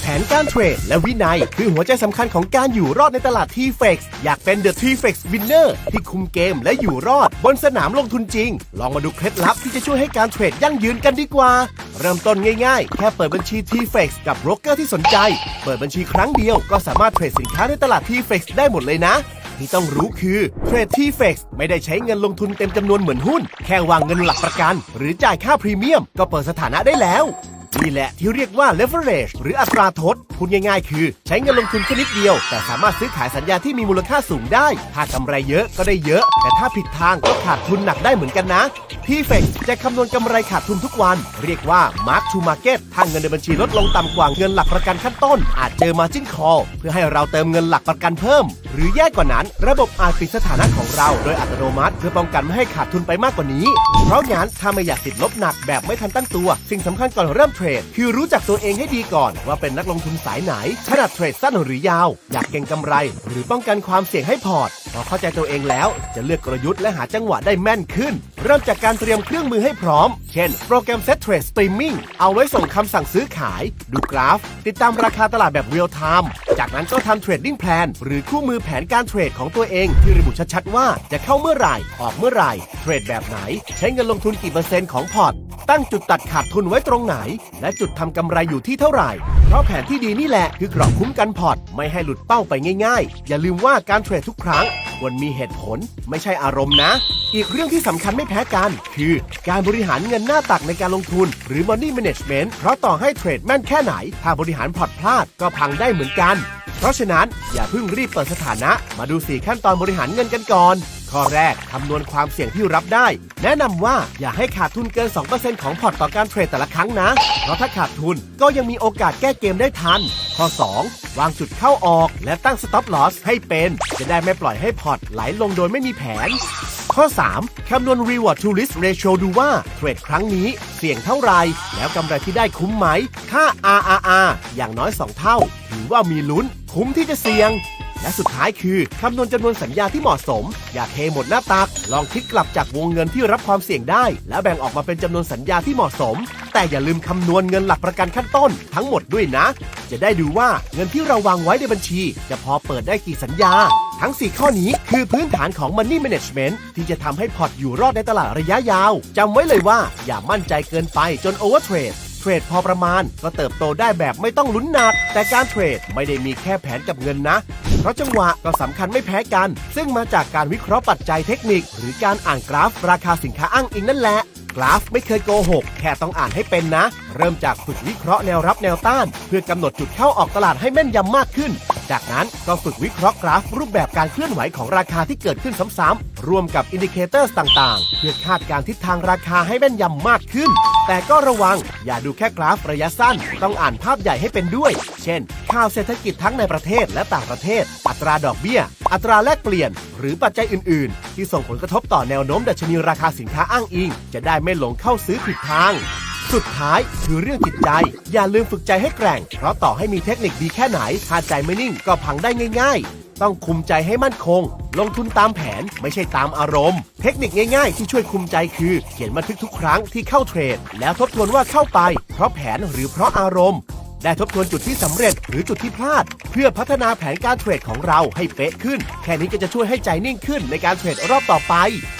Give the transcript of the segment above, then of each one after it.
แผนการเทรดและวินัย คือหัวใจสำคัญของการอยู่รอดในตลาดทีเฟกอยากเป็น The t f e x Winner ที่คุมเกมและอยู่รอด บนสนามลงทุนจริง ลองมาดูเคล็ดลับที่จะช่วยให้การเทรดยั่งยืนกันดีกว่า เริ่มต้นง่ายๆ แค่เปิดบัญชี t f e x กับโบรกเกอร์ที่สนใจ เปิดบัญชีครั้งเดียวก็สามารถเทรดสินค้าในตลาด t f e x ได้หมดเลยนะที่ต้องรู้คือเทรดที่เฟกไม่ได้ใช้เงินลงทุนเต็มจำนวนเหมือนหุ้น แค่วางเงินหลักประกัน หรือจ่ายค่าพรีเมียม ก็เปิดสถานะได้แล้ว นี่แหละที่เรียกว่า leverage หรืออัตราทดพูดง่ายๆ คือ ใช้เงินลงทุนแค่นิดเดียว แต่สามารถซื้อขายสัญญาที่มีมูลค่าสูงได้ ถ้ากำไรเยอะก็ได้เยอะ แต่ถ้าผิดทางก็ขาดทุนหนักได้เหมือนกันนะที่เฟกจะคำนวณกำไรขาดทุนทุกวัน เรียกว่า mark to market ถ้าเงินในบัญชีลดลงต่ำกว่าเงินหลักประกันขั้นต้น อาจเจอ margin call เพื่อให้เราเติมเงินหลักประกันเพิ่ม หรือแย่กว่านั้น ระบบอาจปิดสถานะของเรา โดยอัตโนมัติเพื่อป้องกันไม่ให้ขาดทุนไปมากกว่านี้ เพราะงั้นถ้าไม่อยากติดลบหนักแบบไม่ทันตั้งตัว สิ่งสำคัญก่อนเริ่มเทรด คือรู้จักตัวเองให้ดีก่อนว่าเป็นนักลงทุนสายไหนถนัดเทรดสั้นหรือยาว อยากเก็งกำไร หรือป้องกันความเสี่ยงให้พอร์ตพอเข้าใจตัวเองแล้ว จะเลือกกลยุทธ์และหาจังหวะได้แม่นขึ้น เริ่มจากการเตรียมเครื่องมือให้พร้อม เช่น โปรแกรม Set Trade Streaming เอาไว้ส่งคำสั่งซื้อขาย ดูกราฟ ติดตามราคาตลาดแบบเรียลไทม์จากนั้นก็ทำ Trading Plan หรือคู่มือแผนการเทรดของตัวเองที่ระบุชัดๆว่าจะเข้าเมื่อไหร่ ออกเมื่อไหร่ เทรดแบบไหน ใช้เงินลงทุนกี่เปอร์เซ็นต์ของพอร์ต ตั้งจุดตัดขาดทุนไว้ตรงไหน และจุดทำกำไรอยู่ที่เท่าไหร่ เพราะแผนที่ดีนี่แหละคือกรอบคุ้มกันพอร์ตไม่ให้หลุดเป้าไปง่ายๆ อย่าลืมว่าการเทรดทุกครั้งควรมีเหตุผลไม่ใช่อารมณ์นะ อีกเรื่องที่สำคัญไม่แพ้กัน คือการบริหารเงินหน้าตักในการลงทุน หรือ money management เพราะต่อให้เทรดแม่นแค่ไหน ถ้าบริหารพอร์ตพลาดก็พังได้เหมือนกัน เพราะฉะนั้นอย่าเพิ่งรีบเปิดสถานะ มาดู 4 ขั้นตอนบริหารเงินกันก่อน ข้อแรกคำนวณความเสี่ยงที่รับได้ แนะนำว่าอย่าให้ขาดทุนเกิน 2%ของพอร์ตต่อการเทรดแต่ละครั้งนะ เพราะถ้าขาดทุนก็ยังมีโอกาสแก้เกมได้ทัน ข้อ 2 วางจุดเข้าออก และตั้ง stop loss ให้เป็น จะได้ไม่ปล่อยให้พอร์ตไหลลงโดยไม่มีแผน ข้อ 3 คำนวณ reward to risk ratio ดูว่าเทรดครั้งนี้เสี่ยงเท่าไรแล้วกำไรที่ได้คุ้มไหม ค่า RRR อย่างน้อย 2 เท่า ถือว่ามีลุ้นคุ้มที่จะเสี่ยง และสุดท้ายคือคำนวณจำนวนสัญญาที่เหมาะสม อย่าเทหมดหน้าตัก ลองคิดกลับจากวงเงินที่รับความเสี่ยงได้ แล้วแบ่งออกมาเป็นจำนวนสัญญาที่เหมาะสม แต่อย่าลืมคำนวณเงินหลักประกันขั้นต้น ทั้งหมดด้วยนะ จะได้ดูว่าเงินที่เราวางไว้ในบัญชี จะพอเปิดได้กี่สัญญา ทั้ง 4 ข้อนี้คือพื้นฐานของ Money Management ที่จะทำให้พอร์ตอยู่รอดในตลาดระยะยาวจำไว้เลยว่า อย่ามั่นใจเกินไปจนโอเวอร์เทรดเทรดพอประมาณก็เติบโตได้แบบไม่ต้องลุ้นหนัก แต่การเทรดไม่ได้มีแค่แผนกับเงินนะ เพราะจังหวะก็สำคัญไม่แพ้กัน ซึ่งมาจากการวิเคราะห์ปัจจัยเทคนิค หรือการอ่านกราฟ ราคาสินค้าอ้างอิงนั่นแหละ กราฟไม่เคยโกหก แค่ต้องอ่านให้เป็นนะ เริ่มจากฝึกวิเคราะห์แนวรับแนวต้าน เพื่อกำหนดจุดเข้าออกตลาดให้แม่นยำมากขึ้น จากนั้นก็ฝึกวิเคราะห์กราฟ รูปแบบการเคลื่อนไหวของราคาที่เกิดขึ้นซ้ำๆรวมกับอินดิเคเตอร์ต่างๆ เพื่อคาดการณ์ทิศทางราคาให้แม่นยำมากขึ้น แต่ก็ระวังอย่าดูแค่กราฟระยะสั้น ต้องอ่านภาพใหญ่ให้เป็นด้วย เช่น ข่าวเศรษฐกิจทั้งในประเทศและต่างประเทศ อัตราดอกเบี้ย อัตราแลกเปลี่ยน หรือปัจจัยอื่น ๆ ที่ส่งผลกระทบต่อแนวโน้มดัชนีราคาสินค้าอ้างอิง จะได้ไม่หลงเข้าซื้อผิดทาง สุดท้ายคือเรื่องจิตใจ อย่าลืมฝึกใจให้แกร่ง เพราะต่อให้มีเทคนิคดีแค่ไหนถ้าใจไม่นิ่งก็พังได้ง่าย ๆ ต้องคุมใจให้มั่นคง ลงทุนตามแผนไม่ใช่ตามอารมณ์ เทคนิคง่าย ๆ ที่ช่วยคุมใจคือเขียนบันทึกทุกครั้งที่เข้าเทรด แล้วทบทวนว่าเข้าไป เพราะแผนหรือเพราะอารมณ์ ได้ทบทวนจุดที่สำเร็จหรือจุดที่พลาด เพื่อพัฒนาแผนการเทรดของเราให้เป๊ะขึ้น แค่นี้ก็จะช่วยให้ใจนิ่งขึ้นในการเทรดรอบต่อไป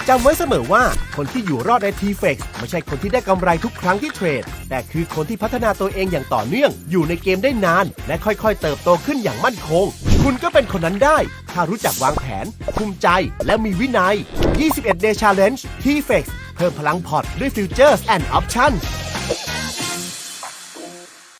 จำไว้เสมอว่าคนที่อยู่รอดใน t f e x ไม่ใช่คนที่ได้กำไรทุกครั้งที่เทรด แต่คือคนที่พัฒนาตัวเองอย่างต่อเนื่อง อยู่ในเกมได้นาน และค่อยๆ เติบโตขึ้นอย่างมั่นคง คุณก็เป็นคนนั้นได้ ถ้ารู้จักวางแผนคุมใจและมีวินัย 21 Day Challenge t f e x เพิ่มพลังพอร์ตด้วย Futures and Options